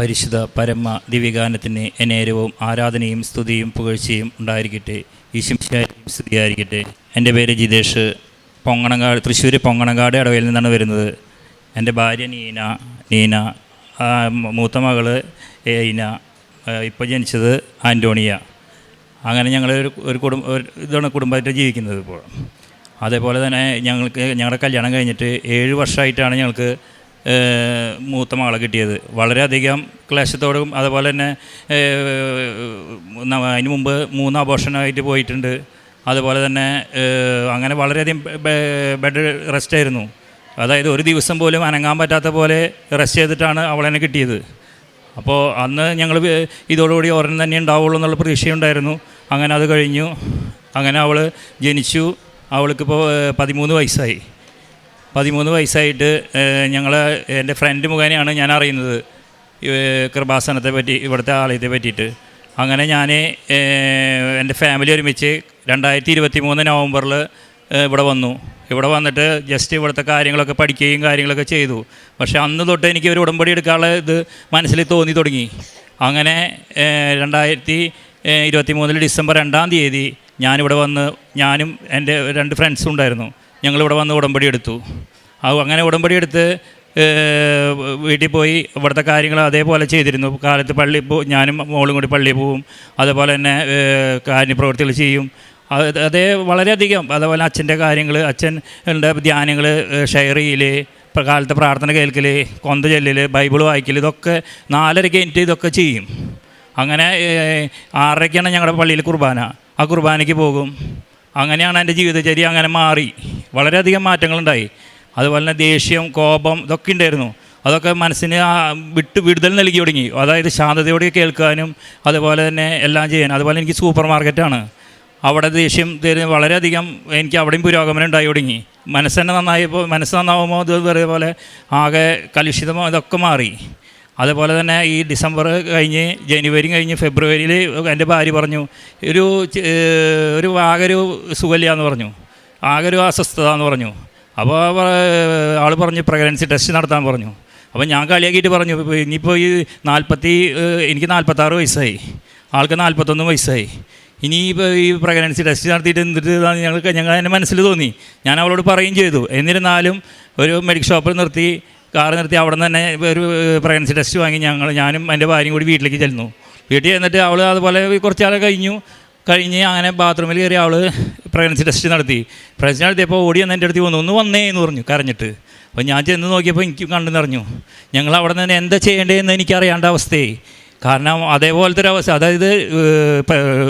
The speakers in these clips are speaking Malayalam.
പരിശുദ്ധ പരമ ദിവ്യഗാനത്തിന് എന്നേരവും ആരാധനയും സ്തുതിയും പുകഴ്ചയും ഉണ്ടായിരിക്കട്ടെ. ഈശംശായും സ്തുതിയായിരിക്കട്ടെ. എന്റെ പേര് ജിതേഷ്. പൊങ്ങണങ്ങാട് തൃശ്ശൂർ പൊങ്ങണങ്ങാട് ഇടവയിൽ നിന്നാണ് വരുന്നത്. എന്റെ ഭാര്യ നീന നീന മൂത്ത മകൾ ഏന ഇപ്പോൾ ജനിച്ചത് ആന്റോണിയ അങ്ങനെ ഞങ്ങൾ ഒരു ഒരു കുടുംബ ഒരു ഇതാണ് കുടുംബമായിട്ട് ജീവിക്കുന്നത് ഇപ്പോൾ. അതേപോലെ തന്നെ ഞങ്ങൾക്ക് ഞങ്ങളുടെ കല്യാണം കഴിഞ്ഞിട്ട് ഏഴ് വർഷമായിട്ടാണ് ഞങ്ങൾക്ക് മൂത്ത മകളെ കിട്ടിയത്. വളരെയധികം ക്ലേശത്തോടും അതുപോലെ തന്നെ അതിന് മുമ്പ് മൂന്ന് അബോഷനായിട്ട് പോയിട്ടുണ്ട്. അതുപോലെ തന്നെ അങ്ങനെ വളരെയധികം ബെഡ് റെസ്റ്റ് ആയിരുന്നു. അതായത് ഒരു ദിവസം പോലും അനങ്ങാൻ പറ്റാത്ത പോലെ റെസ്റ്റ് ചെയ്തിട്ടാണ് അവളെന്നെ കിട്ടിയത്. അപ്പോൾ അന്ന് ഞങ്ങൾ ഇതോടുകൂടി ഒരെണ്ണം തന്നെ ഉണ്ടാവുള്ളൂ എന്നുള്ള പ്രതീക്ഷയുണ്ടായിരുന്നു. അങ്ങനെ അത് കഴിഞ്ഞു. അങ്ങനെ അവൾ ജനിച്ചു. അവൾക്കിപ്പോൾ പതിമൂന്ന് വയസ്സായി. പതിമൂന്ന് വയസ്സായിട്ട് ഞങ്ങൾ എന്റെ ഫ്രണ്ട് മുഖേനയാണ് ഞാൻ അറിയുന്നത്. കൃപാസനത്തെ പറ്റി ഇവിടുത്തെ ആലയത്തെ പറ്റിയിട്ട്. അങ്ങനെ ഞാൻ എന്റെ ഫാമിലി ഒരുമിച്ച് രണ്ടായിരത്തി ഇരുപത്തി മൂന്ന് നവംബറിൽ ഇവിടെ വന്നു. ഇവിടെ വന്നിട്ട് ജസ്റ്റ് ഇവിടുത്തെ കാര്യങ്ങളൊക്കെ പഠിക്കുകയും കാര്യങ്ങളൊക്കെ ചെയ്തു. പക്ഷേ അന്ന് തൊട്ട് എനിക്ക് ഒരു ഉടമ്പടി എടുക്കാനുള്ള ഇത് മനസ്സിൽ തോന്നി തുടങ്ങി. അങ്ങനെ രണ്ടായിരത്തി ഇരുപത്തി മൂന്നിൽ ഡിസംബർ രണ്ടാം തീയതി ഞാനിവിടെ വന്ന് ഞാനും എന്റെ രണ്ട് ഫ്രണ്ട്സും ഉണ്ടായിരുന്നു. ഞങ്ങളിവിടെ വന്ന് ഉടമ്പടി എടുത്തു. ആ അങ്ങനെ ഉടമ്പടി എടുത്ത് വീട്ടിൽ പോയി ഇവിടുത്തെ കാര്യങ്ങൾ അതേപോലെ ചെയ്തിരുന്നു. കാലത്ത് പള്ളി പോ ഞാനും മോളും കൂടി പള്ളിയിൽ പോവും. അതേപോലെ തന്നെ കാര്യ കാര്യപ്രവൃത്തികൾ ചെയ്യും. അത് വളരെയധികം. അതേപോലെ അച്ഛന്റെ കാര്യങ്ങൾ അച്ഛൻ ധ്യാനങ്ങൾ ഷെയർ ചെയ്യൽ കാലത്തെ പ്രാർത്ഥന കേൾക്കൽ കൊന്ത ചെല്ലൽ ബൈബിൾ വായിക്കൽ ഇതൊക്കെ നാലരയ്ക്ക് എനിക്ക് ഇതൊക്കെ ചെയ്യും. അങ്ങനെ ആറരയ്ക്കാണ് ഞങ്ങളുടെ പള്ളിയിൽ കുർബാന. ആ കുർബാനയ്ക്ക് പോകും. അങ്ങനെയാണ് എന്റെ ജീവിതചര്യ അങ്ങനെ മാറി. വളരെയധികം മാറ്റങ്ങളുണ്ടായി. അതുപോലെ തന്നെ ദേഷ്യം കോപം ഇതൊക്കെ ഉണ്ടായിരുന്നു. അതൊക്കെ മനസ്സിന് വിട്ട് വിടുതൽ നൽകി തുടങ്ങി. അതായത് ശാന്തതയോടെ കേൾക്കാനും അതുപോലെ തന്നെ എല്ലാം ചെയ്യാനും. അതുപോലെ എനിക്ക് സൂപ്പർ മാർക്കറ്റാണ്. അവിടെ ദേഷ്യം തരുന്ന വളരെയധികം എനിക്ക് അവിടെയും പുരോഗമനം ഉണ്ടായി തുടങ്ങി. മനസ്സ് തന്നെ നന്നായപ്പോൾ മനസ്സ് നന്നാവുമ്പോൾ ഇത് പോലെ ആകെ കലുഷിതമോ ഇതൊക്കെ മാറി. അതുപോലെ തന്നെ ഈ ഡിസംബർ കഴിഞ്ഞ് ജനുവരി കഴിഞ്ഞ് ഫെബ്രുവരിയിൽ എന്റെ ഭാര്യ പറഞ്ഞു ഒരു ഒരു ആകൊരു സുഖല്യ എന്ന് പറഞ്ഞു. ആകൊരു അസ്വസ്ഥത എന്ന് പറഞ്ഞു അപ്പോൾ ആൾ പറഞ്ഞു പ്രഗ്നൻസി ടെസ്റ്റ് നടത്താൻ പറഞ്ഞു. അപ്പോൾ ഞാൻ കളിയാക്കിയിട്ട് പറഞ്ഞു ഇനിയിപ്പോൾ ഈ നാൽപ്പത്തി എനിക്ക് നാൽപ്പത്താറ് വയസ്സായി. ആൾക്ക് നാൽപ്പത്തൊന്ന് വയസ്സായി. ഇനി ഈ പ്രഗ്നൻസി ടെസ്റ്റ് നടത്തിയിട്ട് എന്നിട്ട് ഞങ്ങൾക്ക് ഞങ്ങൾ എന്റെ മനസ്സിൽ തോന്നി. ഞാൻ അവളോട് പറയുകയും ചെയ്തു. എന്നിരുന്നാലും ഒരു മെഡിക്കൽ ഷോപ്പിൽ നിർത്തി കാർ നിർത്തി അവിടെ നിന്ന് തന്നെ ഒരു പ്രഗ്നൻസി ടെസ്റ്റ് വാങ്ങി ഞങ്ങൾ ഞാനും എന്റെ ഭാര്യയും കൂടി വീട്ടിലേക്ക് ചെല്ലുന്നു വീട്ടിൽ ചെന്നിട്ട് അവൾ അതുപോലെ കുറച്ച് ആൾ കഴിഞ്ഞു. കഴിഞ്ഞ് അങ്ങനെ ബാത്റൂമിൽ കയറി അവൾ പ്രഗ്നൻസി ടെസ്റ്റ് നടത്തി. പ്രഗ്നൻസി നടത്തിയപ്പോൾ ഓടി വന്ന് എന്റെ അടുത്ത് വന്നു. ഒന്ന് വന്നേ എന്ന് പറഞ്ഞു കരഞ്ഞിട്ട്. അപ്പോൾ ഞാൻ ചെന്ന് നോക്കിയപ്പോൾ എനിക്ക് കണ്ടു നിറഞ്ഞു. ഞങ്ങൾ അവിടെ നിന്ന് എന്താ ചെയ്യേണ്ടതെന്ന് എനിക്ക് അറിയാണ്ട അവസ്ഥയായി. കാരണം അതേപോലത്തെ ഒരു അവസ്ഥ അതായത്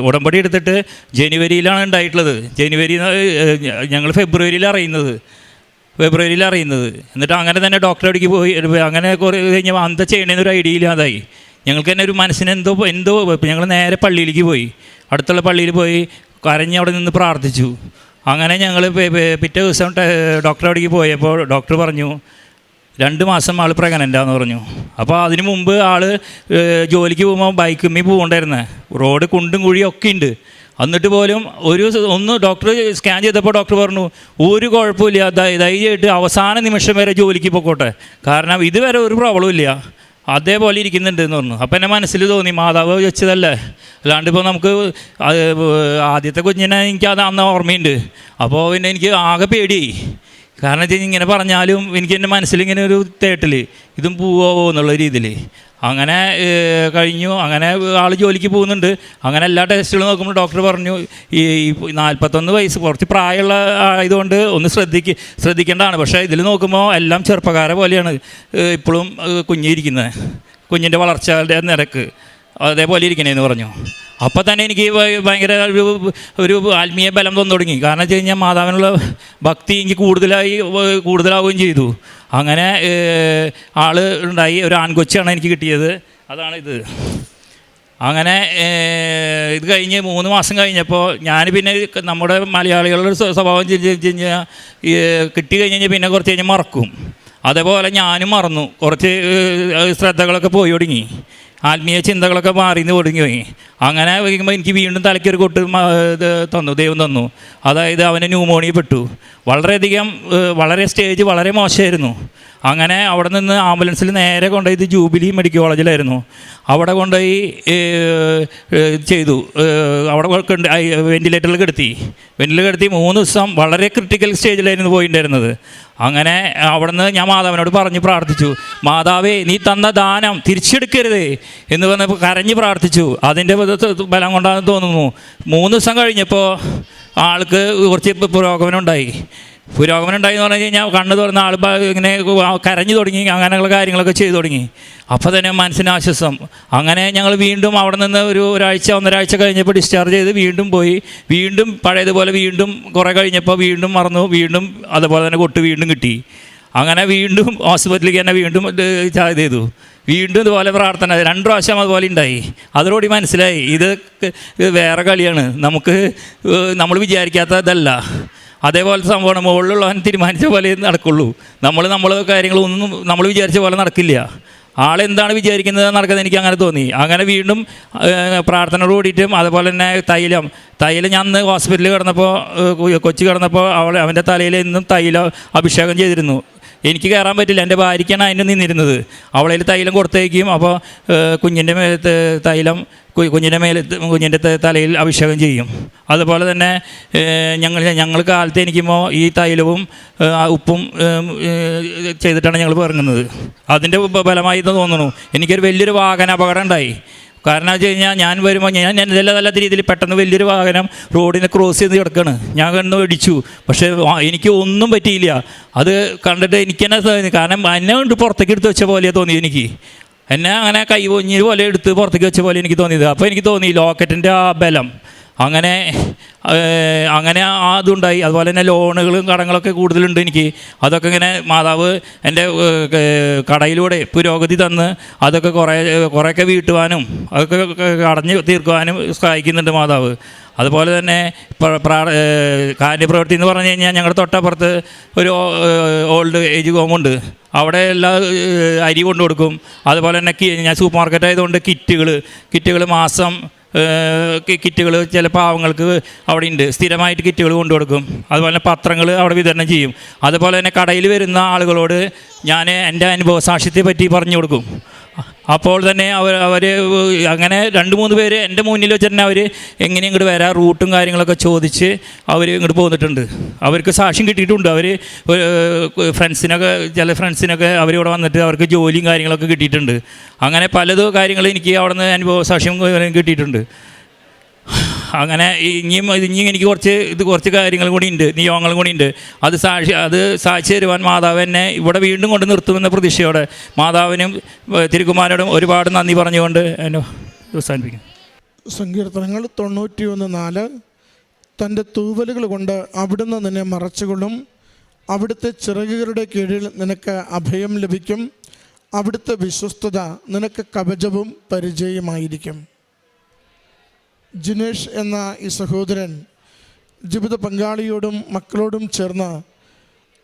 ഉടമ്പടി എടുത്തിട്ട് ജനുവരിയിലാണ് ഉണ്ടായിട്ടുള്ളത്. ജനുവരി ഞങ്ങൾ ഫെബ്രുവരിയിൽ അറിയുന്നത്. ഫെബ്രുവരിയിൽ അറിയുന്നത്. എന്നിട്ട് അങ്ങനെ തന്നെ ഡോക്ടറെ അടുക്കി പോയി അങ്ങനെ കുറേ കഴിഞ്ഞപ്പോൾ അന്ത ചെയ്യണമെന്ന് ഒരു ഐഡിയ ഇല്ലാതായി. ഞങ്ങൾക്ക് തന്നെ ഒരു മനസ്സിന് എന്തോ എന്തോ ഞങ്ങൾ നേരെ പള്ളിയിലേക്ക് പോയി. അടുത്തുള്ള പള്ളിയിൽ പോയി കരഞ്ഞ് അവിടെ നിന്ന് പ്രാർത്ഥിച്ചു. അങ്ങനെ ഞങ്ങൾ പിറ്റേ ദിവസം ഡോക്ടറെ അടുക്കി പോയപ്പോൾ ഡോക്ടർ പറഞ്ഞു രണ്ട് മാസം ആൾ പ്രഗ്നന്റാന്ന് പറഞ്ഞു. അപ്പോൾ അതിന് മുമ്പ് ആൾ ജോലിക്ക് പോകുമ്പോൾ ബൈക്കുമ്മി പോകണ്ടായിരുന്നേ റോഡ് കുണ്ടും കുഴിയും ഒക്കെ ഉണ്ട് എന്നിട്ട് പോലും ഒരു ഒന്ന് ഡോക്ടർ സ്കാൻ ചെയ്തപ്പോൾ ഡോക്ടർ പറഞ്ഞു ഒരു കുഴപ്പമില്ല ധൈര്യമായിട്ട് അവസാന നിമിഷം വരെ ജോലിക്ക് പോയിക്കോട്ടെ കാരണം ഇതുവരെ ഒരു പ്രോബ്ലം ഇല്ല. അതേപോലെ ഇരിക്കുന്നുണ്ട് എന്ന് പറഞ്ഞു. അപ്പം എന്റെ മനസ്സിൽ തോന്നി മാതാവ് വെച്ചതല്ലേ അല്ലാണ്ട് ഇപ്പോൾ നമുക്ക് ആദ്യത്തെ കുഞ്ഞിനെ എനിക്ക് അത് അന്ന് ഓർമ്മയുണ്ട്. അപ്പോൾ പിന്നെ എനിക്ക് ആകെ പേടിയായി. കാരണം വെച്ച് ഇങ്ങനെ പറഞ്ഞാലും എനിക്ക് എന്റെ മനസ്സിലിങ്ങനെ ഒരു തേട്ടിൽ ഇതും പോവോ എന്നുള്ള രീതിയിൽ അങ്ങനെ കഴിഞ്ഞു. അങ്ങനെ ആൾ ജോലിക്ക് പോകുന്നുണ്ട്. അങ്ങനെ എല്ലാ ടെസ്റ്റുകളും നോക്കുമ്പോൾ ഡോക്ടർ പറഞ്ഞു ഈ നാൽപ്പത്തൊന്ന് വയസ്സ് കുറച്ച് പ്രായമുള്ള ആയതുകൊണ്ട് ഒന്ന് ശ്രദ്ധിക്ക് ശ്രദ്ധിക്കേണ്ടതാണ്. പക്ഷേ ഇതിൽ നോക്കുമ്പോൾ എല്ലാം ചെറുപ്പക്കാരെ പോലെയാണ് ഇപ്പോഴും കുഞ്ഞിരിക്കുന്നത്. കുഞ്ഞിന്റെ വളർച്ചയുടെ നിരക്ക്. അതേപോലെ ഇരിക്കണേന്ന് പറഞ്ഞു. അപ്പോൾ തന്നെ എനിക്ക് ഭയ- ഭയങ്കര ഒരു ഒരു ആത്മീയ ബലം തന്നു തുടങ്ങി. കാരണം വെച്ച് കഴിഞ്ഞാൽ മാതാവിനുള്ള ഭക്തി എനിക്ക് കൂടുതലായി കൂടുതലാവുകയും ചെയ്തു. അങ്ങനെ ആൾ ഉണ്ടായി. ഒരു ആൺകൊച്ചാണ് എനിക്ക് കിട്ടിയത്. അതാണ് ഇത്. അങ്ങനെ ഇത് കഴിഞ്ഞ് മൂന്ന് മാസം കഴിഞ്ഞപ്പോൾ ഞാൻ പിന്നെ നമ്മുടെ മലയാളികളുടെ സ്വ- സ്വഭാവം വെച്ച് കഴിഞ്ഞാൽ കിട്ടി കഴിഞ്ഞ് കഴിഞ്ഞാൽ പിന്നെ കുറച്ച് കഴിഞ്ഞ് മറക്കും. അതേപോലെ ഞാനും മറന്നു. കുറച്ച് ശ്രദ്ധകളൊക്കെ പോയി തുടങ്ങി ആത്മീയ ചിന്തകളൊക്കെ മാറി നിന്ന് പോയി. അങ്ങനെ വയ്ക്കുമ്പോൾ എനിക്ക് വീണ്ടും തലയ്ക്കൊരു കൊട്ട് തന്നു ദൈവം തന്നു. അതായത് അവന് ന്യൂമോണിയ പെട്ടു. വളരെയധികം വളരെ സ്റ്റേജ് വളരെ മോശമായിരുന്നു. അങ്ങനെ അവിടെ നിന്ന് ആംബുലൻസിൽ നേരെ കൊണ്ടുപോയി ജൂബിലി മെഡിക്കൽ കോളേജിലായിരുന്നു. അവിടെ കൊണ്ടുപോയി ചെയ്തു. അവിടെ കൊണ്ട് വെന്റിലേറ്ററിൽ കിടത്തി. വെന്റിലേറ്ററിൽ കിടത്തി മൂന്ന് ദിവസം വളരെ ക്രിട്ടിക്കൽ സ്റ്റേജിലായിരുന്നു പോയിട്ടുണ്ടായിരുന്നത് അങ്ങനെ അവിടുന്ന് ഞാൻ മാതാവിനോട് പറഞ്ഞ് പ്രാർത്ഥിച്ചു. മാതാവേ നീ തന്ന ദാനം തിരിച്ചെടുക്കരുത് എന്ന് പറഞ്ഞപ്പോൾ കരഞ്ഞ് പ്രാർത്ഥിച്ചു. അതിന്റെ ബലം കൊണ്ടാണെന്ന് തോന്നുന്നു. മൂന്ന് ദിവസം കഴിഞ്ഞപ്പോൾ ആൾക്ക് കുറച്ച് പുരോഗമനം ഉണ്ടായി. പുരോഗമനം ഉണ്ടായി എന്ന് പറഞ്ഞു കഴിഞ്ഞാൽ കണ്ണു തുറന്ന ആൾ ഇങ്ങനെ കരഞ്ഞു തുടങ്ങി അങ്ങനെയുള്ള കാര്യങ്ങളൊക്കെ ചെയ്തു തുടങ്ങി. അപ്പോൾ തന്നെ മനസ്സിന് ആശ്വാസം. അങ്ങനെ ഞങ്ങൾ വീണ്ടും അവിടെ നിന്ന് ഒരു ഒരാഴ്ച ഒന്നരാഴ്ച കഴിഞ്ഞപ്പോൾ ഡിസ്ചാർജ് ചെയ്ത് വീണ്ടും പോയി. വീണ്ടും പഴയതുപോലെ വീണ്ടും കുറേ കഴിഞ്ഞപ്പോൾ വീണ്ടും മറന്നു. വീണ്ടും അതുപോലെ തന്നെ കൊട്ട് വീണ്ടും കിട്ടി. അങ്ങനെ വീണ്ടും ഹോസ്പിറ്റലിലേക്ക് തന്നെ വീണ്ടും ചാർജ് ചെയ്തു. വീണ്ടും ഇതുപോലെ പ്രാർത്ഥന. രണ്ട് പ്രാവശ്യം അതുപോലെ ഉണ്ടായി. അതോടുകൂടി മനസ്സിലായി. ഇത് വേറെ കളിയാണ്. നമുക്ക് നമ്മൾ വിചാരിക്കാത്ത ഇതല്ല അതേപോലത്തെ സംഭവമാണ്. മുകളിലുള്ളവൻ തീരുമാനിച്ച പോലെ നടക്കുള്ളൂ. നമ്മൾ നമ്മൾ കാര്യങ്ങളൊന്നും നമ്മൾ വിചാരിച്ച പോലെ നടക്കില്ല. ആളെന്താണ് വിചാരിക്കുന്നത് നടക്കുന്നത് എനിക്ക് അങ്ങനെ തോന്നി. അങ്ങനെ വീണ്ടും പ്രാർത്ഥന കൂടിയിട്ടും അതുപോലെ തന്നെ തൈലം. തൈലം ഞാൻ അന്ന് ഹോസ്പിറ്റലിൽ കിടന്നപ്പോൾ കൊച്ചി കിടന്നപ്പോൾ അവൾ അവന്റെ തലയിൽ എന്നും തൈലം അഭിഷേകം ചെയ്തിരുന്നു. എനിക്ക് കയറാൻ പറ്റില്ല. എന്റെ ഭാര്യയ്ക്കാണ് അതിന് നിന്നിരുന്നത്. അവളതിൽ തൈലം കൊടുത്തേക്കും. അപ്പോൾ കുഞ്ഞിന്റെ തൈലം കുഞ്ഞിന്റെ മേലെ കുഞ്ഞിന്റെ തലയിൽ അഭിഷേകം ചെയ്യും. അതുപോലെ തന്നെ ഞങ്ങൾ ഞങ്ങൾ കാലത്ത് എനിക്കുമ്പോൾ ഈ തൈലവും ഉപ്പും ചെയ്തിട്ടാണ് ഞങ്ങൾ പറഞ്ഞത് അതിന്റെ ഫലമായി എന്ന് തോന്നുന്നു. എനിക്കൊരു വലിയൊരു വാഹന അപകടം ഉണ്ടായി. കാരണം വെച്ച് കഴിഞ്ഞാൽ ഞാൻ വരുമ്പോൾ ഞാൻ ഞാൻ ഇതെല്ലാം നല്ല രീതിയിൽ പെട്ടെന്ന് വലിയൊരു വാഹനം റോഡിനെ ക്രോസ് ചെയ്ത് കിടക്കുകയാണ് ഞാൻ കണ്ണ് ഇടിച്ചു. പക്ഷേ എനിക്ക് ഒന്നും പറ്റിയില്ല. അത് കണ്ടിട്ട് എനിക്ക് തന്നെ കാരണം എന്നെ കൊണ്ട് പുറത്തേക്ക് എടുത്ത് വെച്ച പോലെ തോന്നി എനിക്ക്. എന്നെ അങ്ങനെ കൈ പൊഞ്ഞി പോലെ എടുത്ത് പുറത്തേക്ക് വെച്ച പോലെ എനിക്ക് തോന്നിയത്. അപ്പോൾ എനിക്ക് തോന്നി ലോക്കറ്റിന്റെ ആ ബലം. അങ്ങനെ അങ്ങനെ അതുണ്ടായി. അതുപോലെ തന്നെ ലോണുകളും കടങ്ങളൊക്കെ കൂടുതലുണ്ട് എനിക്ക്. അതൊക്കെ ഇങ്ങനെ മാതാവ് എന്റെ കടയിലൂടെ പുരോഗതി തന്ന് അതൊക്കെ കുറേ കുറേയൊക്കെ വീട്ടുവാനും അതൊക്കെ അടഞ്ഞ് തീർക്കുവാനും സഹായിക്കുന്നുണ്ട് മാതാവ്. അതുപോലെ തന്നെ കാര്യപ്രവൃത്തി എന്ന് പറഞ്ഞു കഴിഞ്ഞാൽ ഞങ്ങളുടെ തൊട്ടപ്പുറത്ത് ഒരു ഓൾഡ് ഏജ് ഹോമുണ്ട് അവിടെ എല്ലാ അരി കൊണ്ടു കൊടുക്കും. അതുപോലെ തന്നെ ഞാൻ സൂപ്പർ മാർക്കറ്റ് ആയതുകൊണ്ട് കിറ്റുകൾ കിറ്റുകൾ മാസം കിറ്റുകൾ ചില പാവങ്ങൾക്ക് അവിടെ ഉണ്ട്. സ്ഥിരമായിട്ട് കിറ്റുകൾ കൊണ്ടു കൊടുക്കും. അതുപോലെ തന്നെ പത്രങ്ങൾ അവിടെ വിതരണം ചെയ്യും. അതുപോലെ തന്നെ കടയിൽ വരുന്ന ആളുകളോട് ഞാൻ എന്റെ അനുഭവ സാക്ഷ്യത്തെ പറ്റി പറഞ്ഞു കൊടുക്കും. അപ്പോൾ തന്നെ അവർ അവർ അങ്ങനെ രണ്ട് മൂന്ന് പേര് എന്റെ മുന്നിൽ വെച്ച് തന്നെ അവർ എങ്ങനെ ഇങ്ങോട്ട് വരാം റൂട്ടും കാര്യങ്ങളൊക്കെ ചോദിച്ച് അവർ ഇങ്ങോട്ട് പോന്നിട്ടുണ്ട്. അവർക്ക് സാക്ഷ്യം കിട്ടിയിട്ടുണ്ട്. അവർ ഫ്രണ്ട്സിനൊക്കെ ചില ഫ്രണ്ട്സിനൊക്കെ അവരിവിടെ വന്നിട്ട് അവർക്ക് ജോലിയും കാര്യങ്ങളൊക്കെ കിട്ടിയിട്ടുണ്ട്. അങ്ങനെ പലതും കാര്യങ്ങൾ എനിക്ക് അവിടെ നിന്ന് അനുഭവ സാക്ഷ്യം കിട്ടിയിട്ടുണ്ട്. അങ്ങനെ ഇനിയും ഇനിയും എനിക്ക് കുറച്ച് ഇത് കുറച്ച് കാര്യങ്ങൾ കൂടി ഉണ്ട് നിയോഗങ്ങളും കൂടി ഉണ്ട്. അത് സാക്ഷി അത് സാക്ഷി തരുവാൻ മാതാവ് എന്നെ ഇവിടെ വീണ്ടും കൊണ്ട് നിർത്തുമെന്ന പ്രതീക്ഷയോടെ മാതാവിനും തിരുക്കുമാരോടും ഒരുപാട് നന്ദി പറഞ്ഞുകൊണ്ട് എന്നെ അവസാനിപ്പിക്കും സങ്കീർത്തനങ്ങൾ തൊണ്ണൂറ്റി ഒന്ന് നാല്. തന്റെ തൂവലുകൾ കൊണ്ട് അവിടുന്ന് നിന്നെ മറച്ചുകൊള്ളും. അവിടുത്തെ ചിറകുകളുടെ കീഴിൽ നിനക്ക് അഭയം ലഭിക്കും. അവിടുത്തെ വിശ്വസ്തത നിനക്ക് കവചവും പരിചയമായിരിക്കും. ജിനേഷ് എന്ന ഈ സഹോദരൻ ജീവിത പങ്കാളിയോടും മക്കളോടും ചേർന്ന്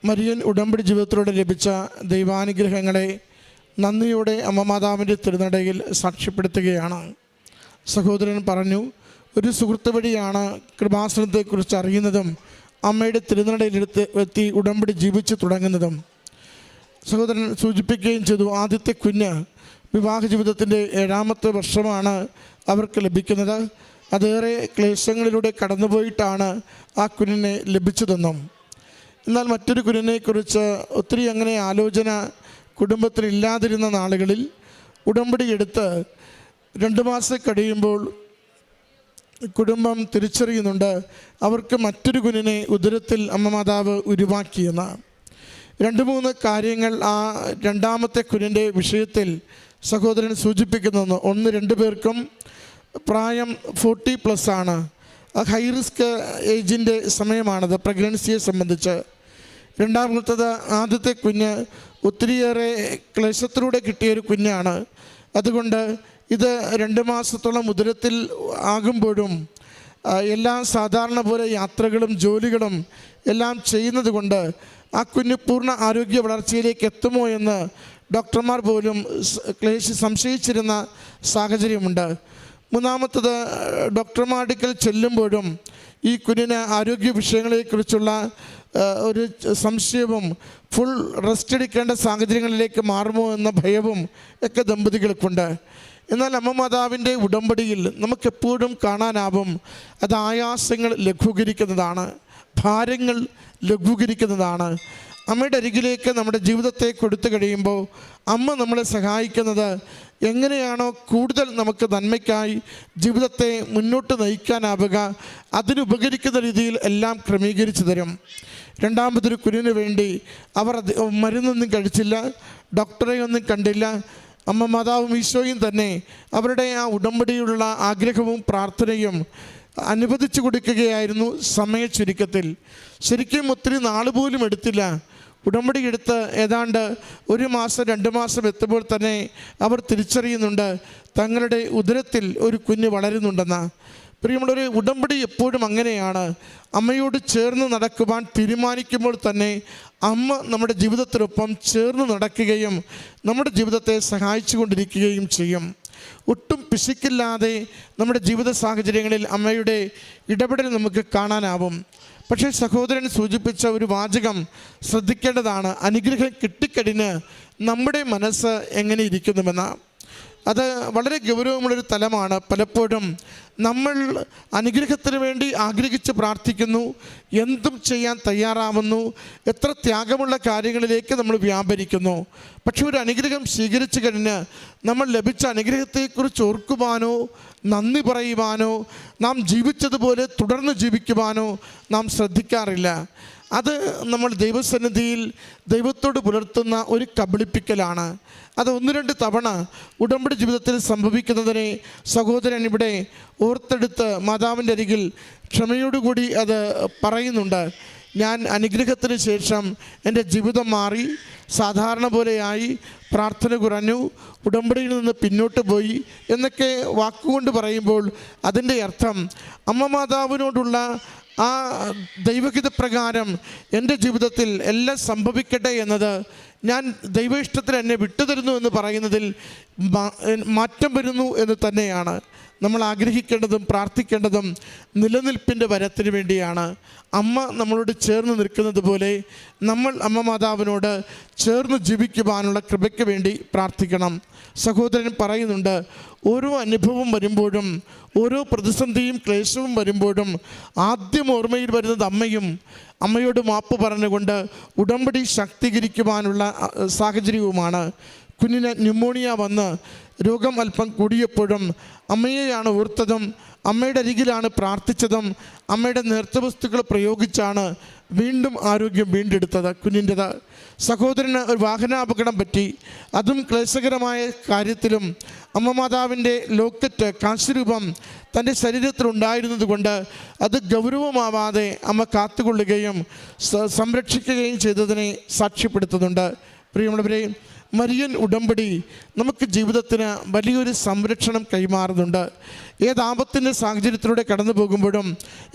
മരിയൻ ഉടമ്പടി ജീവിതത്തിലൂടെ ലഭിച്ച ദൈവാനുഗ്രഹങ്ങളെ നന്ദിയോടെ അമ്മ മാതാവിന്റെ തിരുനടയിൽ സാക്ഷ്യപ്പെടുത്തുകയാണ്. സഹോദരൻ പറഞ്ഞു ഒരു സുഹൃത്ത് വഴിയാണ് കൃപാസനത്തെക്കുറിച്ച് അറിയുന്നതും അമ്മയുടെ തിരുനടയിലെടുത്ത് എത്തി ഉടമ്പടി ജീവിച്ചു തുടങ്ങുന്നതും. സഹോദരൻ സൂചിപ്പിക്കുകയും ചെയ്തു ആദ്യത്തെ കുഞ്ഞ് വിവാഹ ജീവിതത്തിന്റെ ഏഴാമത്തെ വർഷമാണ് അവർക്ക് ലഭിക്കുന്നത്. അതേറെ ക്ലേശങ്ങളിലൂടെ കടന്നുപോയിട്ടാണ് ആ കുഞ്ഞിനെ ലഭിച്ചതെന്നും. എന്നാൽ മറ്റൊരു കുഞ്ഞിനെക്കുറിച്ച് ഒത്തിരി അങ്ങനെ ആലോചന കുടുംബത്തിൽ ഇല്ലാതിരുന്ന നാളുകളിൽ ഉടമ്പടി എടുത്ത് രണ്ട് മാസം കഴിയുമ്പോൾ കുടുംബം തിരിച്ചറിയുന്നുണ്ട് അവർക്ക് മറ്റൊരു കുഞ്ഞിനെ ഉദരത്തിൽ അമ്മ മാതാവ് ഉരുവാക്കിയെന്ന്. രണ്ട് മൂന്ന് കാര്യങ്ങൾ ആ രണ്ടാമത്തെ കുഞ്ഞിന്റെ വിഷയത്തിൽ സഹോദരൻ സൂചിപ്പിക്കുന്നു ഒന്ന് രണ്ട് പേർക്കും പ്രായം ഫോർട്ടി പ്ലസ് ആണ്. ഹൈ റിസ്ക് ഏജിന്റെ സമയമാണത് പ്രഗ്നൻസിയെ സംബന്ധിച്ച്. രണ്ടാമത്തത് ആദ്യത്തെ കുഞ്ഞ് ഒത്തിരിയേറെ ക്ലേശത്തിലൂടെ കിട്ടിയൊരു കുഞ്ഞാണ്. അതുകൊണ്ട് ഇത് രണ്ട് മാസത്തോളം ഉദരത്തിൽ ആകുമ്പോഴും എല്ലാ സാധാരണ പോലെ യാത്രകളും ജോലികളും എല്ലാം ചെയ്യുന്നത് കൊണ്ട് ആ കുഞ്ഞ് പൂർണ ആരോഗ്യ വളർച്ചയിലേക്ക് എത്തുമോ എന്ന് ഡോക്ടർമാർ പോലും ക്ലേശി സംശയിച്ചിരുന്ന സാഹചര്യമുണ്ട്. മൂന്നാമത്തത് ഡോക്ടർമാർ അടുക്കൽ ചെല്ലുമ്പോഴും ഈ കുഞ്ഞിന് ആരോഗ്യ വിഷയങ്ങളെക്കുറിച്ചുള്ള ഒരു സംശയവും ഫുൾ റെസ്റ്റ് എടുക്കേണ്ട സാഹചര്യങ്ങളിലേക്ക് മാറുമോ എന്ന ഭയവും ഒക്കെ ദമ്പതികൾക്കുണ്ട്. എന്നാൽ അമ്മ മാതാവിന്റെ ഉടമ്പടിയിൽ നമുക്കെപ്പോഴും കാണാനാവും അത് ആയാസങ്ങൾ ലഘൂകരിക്കുന്നതാണ് ഭാരങ്ങൾ ലഘൂകരിക്കുന്നതാണ്. അമ്മയുടെ അരികിലേക്ക് നമ്മുടെ ജീവിതത്തെ കൊടുത്തു കഴിയുമ്പോൾ അമ്മ നമ്മളെ സഹായിക്കുന്നത് എങ്ങനെയാണോ കൂടുതൽ നമുക്ക് നന്മയ്ക്കായി ജീവിതത്തെ മുന്നോട്ട് നയിക്കാനാവുക അതിനുപകരിക്കുന്ന രീതിയിൽ എല്ലാം ക്രമീകരിച്ചു തരും. രണ്ടാമതൊരു കുഞ്ഞിന് വേണ്ടി അവർ മരുന്നൊന്നും കഴിച്ചില്ല ഡോക്ടറെ ഒന്നും കണ്ടില്ല അമ്മ മാതാവും ഈശോയും തന്നെ അവരുടെ ആ ഉടമ്പടിയുള്ള ആഗ്രഹവും പ്രാർത്ഥനയും അനുവദിച്ചു കൊടുക്കുകയായിരുന്നു സമയ ചുരുക്കത്തിൽ. ശരിക്കും ഒത്തിരി നാൾ പോലും എടുത്തില്ല. ഉടമ്പടി എടുത്ത് ഏതാണ്ട് ഒരു മാസം രണ്ട് മാസം എത്തുമ്പോൾ തന്നെ അവർ തിരിച്ചറിയുന്നുണ്ട് തങ്ങളുടെ ഉദരത്തിൽ ഒരു കുഞ്ഞ് വളരുന്നുണ്ടെന്ന്. പ്രിയമുള്ളൊരു ഉടമ്പടി എപ്പോഴും അങ്ങനെയാണ്. അമ്മയോട് ചേർന്ന് നടക്കുവാൻ തീരുമാനിക്കുമ്പോൾ തന്നെ അമ്മ നമ്മുടെ ജീവിതത്തിനൊപ്പം ചേർന്ന് നടക്കുകയും നമ്മുടെ ജീവിതത്തെ സഹായിച്ചു കൊണ്ടിരിക്കുകയും ചെയ്യും. ഒട്ടും പിശുക്കില്ലാതെ നമ്മുടെ ജീവിത സാഹചര്യങ്ങളിൽ അമ്മയുടെ ഇടപെടൽ നമുക്ക് കാണാനാവും. പക്ഷേ സഹോദരൻ സൂചിപ്പിച്ച ഒരു വാചകം ശ്രദ്ധിക്കേണ്ടതാണ്. അനുഗ്രഹം കിട്ടിക്കഴിഞ്ഞ് നമ്മുടെ മനസ്സ് എങ്ങനെ ഇരിക്കുന്നുവെന്ന്. അത് വളരെ ഗൗരവമുള്ളൊരു തലമാണ്. പലപ്പോഴും നമ്മൾ അനുഗ്രഹത്തിന് വേണ്ടി ആഗ്രഹിച്ച് പ്രാർത്ഥിക്കുന്നു. എന്തും ചെയ്യാൻ തയ്യാറാവുന്നു. എത്ര ത്യാഗമുള്ള കാര്യങ്ങളിലേക്ക് നമ്മൾ വ്യാപരിക്കുന്നു. പക്ഷെ ഒരു അനുഗ്രഹം സ്വീകരിച്ചു കഴിഞ്ഞ് നമ്മൾ ലഭിച്ച അനുഗ്രഹത്തെക്കുറിച്ച് ഓർക്കുവാനോ നന്ദി പറയുവാനോ നാം ജീവിച്ചതുപോലെ തുടർന്ന് ജീവിക്കുവാനോ നാം ശ്രദ്ധിക്കാറില്ല. അത് നമ്മൾ ദൈവസന്നിധിയിൽ ദൈവത്തോട് പുലർത്തുന്ന ഒരു കബളിപ്പിക്കലാണ്. അത് ഒന്ന് രണ്ട് തവണ ഉടമ്പടി ജീവിതത്തിൽ സംഭവിക്കുന്നതിനെ സഹോദരൻ ഇവിടെ ഓർത്തെടുത്ത് മാതാവിന്റെ അരികിൽ ക്ഷമയോടുകൂടി അത് പറയുന്നുണ്ട്. ഞാൻ അനുഗ്രഹത്തിന് ശേഷം എന്റെ ജീവിതം മാറി സാധാരണ പോലെയായി പ്രാർത്ഥന കുറഞ്ഞു ഉടമ്പടിയിൽ നിന്ന് പിന്നോട്ട് പോയി എന്നൊക്കെ വാക്കുകൊണ്ട് പറയുമ്പോൾ അതിന്റെ അർത്ഥം അമ്മ മാതാവിനോടുള്ള ആ ദൈവഹിത പ്രകാരം എന്റെ ജീവിതത്തിൽ എല്ലാം സംഭവിക്കട്ടെ എന്നത് ഞാൻ ദൈവ ഇഷ്ടത്തിൽ എന്നെ വിട്ടുതരുന്നു എന്ന് പറയുന്നതിൽ മാറ്റം വരുന്നു എന്ന് തന്നെയാണ്. നമ്മൾ ആഗ്രഹിക്കേണ്ടതും പ്രാർത്ഥിക്കേണ്ടതും നിലനിൽപ്പിന്റെ വരത്തിന് വേണ്ടിയാണ്. അമ്മ നമ്മളോട് ചേർന്ന് നിൽക്കുന്നത് പോലെ നമ്മൾ അമ്മ മാതാവിനോട് ചേർന്ന് ജീവിക്കുവാനുള്ള കൃപയ്ക്ക് വേണ്ടി പ്രാർത്ഥിക്കണം. സഹോദരൻ പറയുന്നുണ്ട് ഓരോ അനുഭവം വരുമ്പോഴും ഓരോ പ്രതിസന്ധിയും ക്ലേശവും വരുമ്പോഴും ആദ്യം ഓർമ്മയിൽ വരുന്നത് അമ്മയും അമ്മയോട് മാപ്പ് പറഞ്ഞുകൊണ്ട് ഉടമ്പടി ശാക്തീകരിക്കുവാനുള്ള സാഹചര്യവുമാണ്. കുഞ്ഞിന് ന്യൂമോണിയ വന്ന് രോഗം അല്പം കൂടിയപ്പോഴും അമ്മയെയാണ് ഓർത്തതും അമ്മയുടെ അരികിലാണ് പ്രാർത്ഥിച്ചതും അമ്മയുടെ നേർത്തവസ്തുക്കൾ പ്രയോഗിച്ചാണ് വീണ്ടും ആരോഗ്യം വീണ്ടെടുത്തത്. കുഞ്ഞിന്റെത് സഹോദരന് ഒരു വാഹനാപകടം പറ്റി. അതും ക്ലേശകരമായ കാര്യത്തിലും അമ്മ മാതാവിന്റെ ലോക്കറ്റ് കാശുരൂപം തന്റെ ശരീരത്തിൽ കൊണ്ട് അത് ഗൗരവമാവാതെ അമ്മ കാത്തുകൊള്ളുകയും സംരക്ഷിക്കുകയും ചെയ്തതിനെ സാക്ഷ്യപ്പെടുത്തുന്നുണ്ട്. പ്രിയമുള്ളവരെ മരിയൻ ഉടമ്പടി നമുക്ക് ജീവിതത്തിന് വലിയൊരു സംരക്ഷണം കൈമാറുന്നുണ്ട്. ഏത് ആപത്തിന്റെ സാഹചര്യത്തിലൂടെ കടന്നു പോകുമ്പോഴും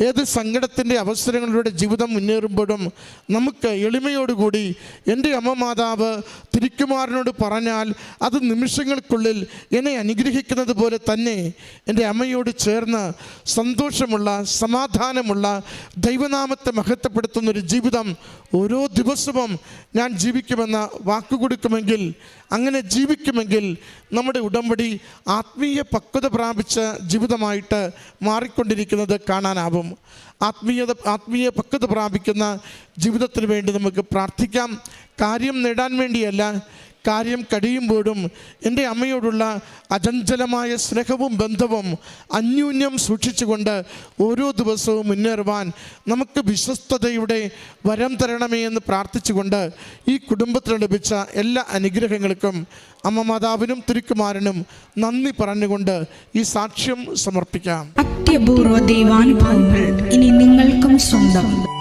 ഏത് സങ്കടത്തിന്റെ അവസരങ്ങളിലൂടെ ജീവിതം മുന്നേറുമ്പോഴും നമുക്ക് എളിമയോടുകൂടി എന്റെ അമ്മ മാതാവ് തിരിക്കുമാറിനോട് പറഞ്ഞാൽ അത് നിമിഷങ്ങൾക്കുള്ളിൽ എന്നെ അനുഗ്രഹിക്കുന്നത് പോലെ തന്നെ എന്റെ അമ്മയോട് ചേർന്ന് സന്തോഷമുള്ള സമാധാനമുള്ള ദൈവനാമത്തെ മഹത്വപ്പെടുത്തുന്ന ഒരു ജീവിതം ഓരോ ദിവസവും ഞാൻ ജീവിക്കുമെന്ന് വാക്കുകൊടുക്കുമെങ്കിൽ അങ്ങനെ ജീവിക്കുമെങ്കിൽ നമ്മുടെ ഉടമ്പടി ആത്മീയ പക്വത പ്രാപിച്ച ജീവിതമായിട്ട് മാറിക്കൊണ്ടിരിക്കുന്നത് കാണാനാവും. ആത്മീയത ആത്മീയ പക്വത പ്രാപിക്കുന്ന ജീവിതത്തിന് വേണ്ടി നമുക്ക് പ്രാർത്ഥിക്കാം. കാര്യം നേടാൻ വേണ്ടിയല്ല കാര്യം കഴിയുമ്പോഴും എന്റെ അമ്മയോടുള്ള അചഞ്ചലമായ സ്നേഹവും ബന്ധവും അന്യൂന്യം സൂക്ഷിച്ചുകൊണ്ട് ഓരോ ദിവസവും മുന്നേറുവാൻ നമുക്ക് വിശ്വസ്തതയുടെ വരം തരണമേ എന്ന് പ്രാർത്ഥിച്ചുകൊണ്ട് ഈ കുടുംബത്തിന് ലഭിച്ച എല്ലാ അനുഗ്രഹങ്ങൾക്കും അമ്മ മാതാവിനും തിരുക്കുമാരനും നന്ദി പറഞ്ഞുകൊണ്ട് ഈ സാക്ഷ്യം സമർപ്പിക്കാം. അത്യപൂർവ ദൈവാനുഭവങ്ങൾ ഇനി നിങ്ങൾക്കും സ്വന്തം.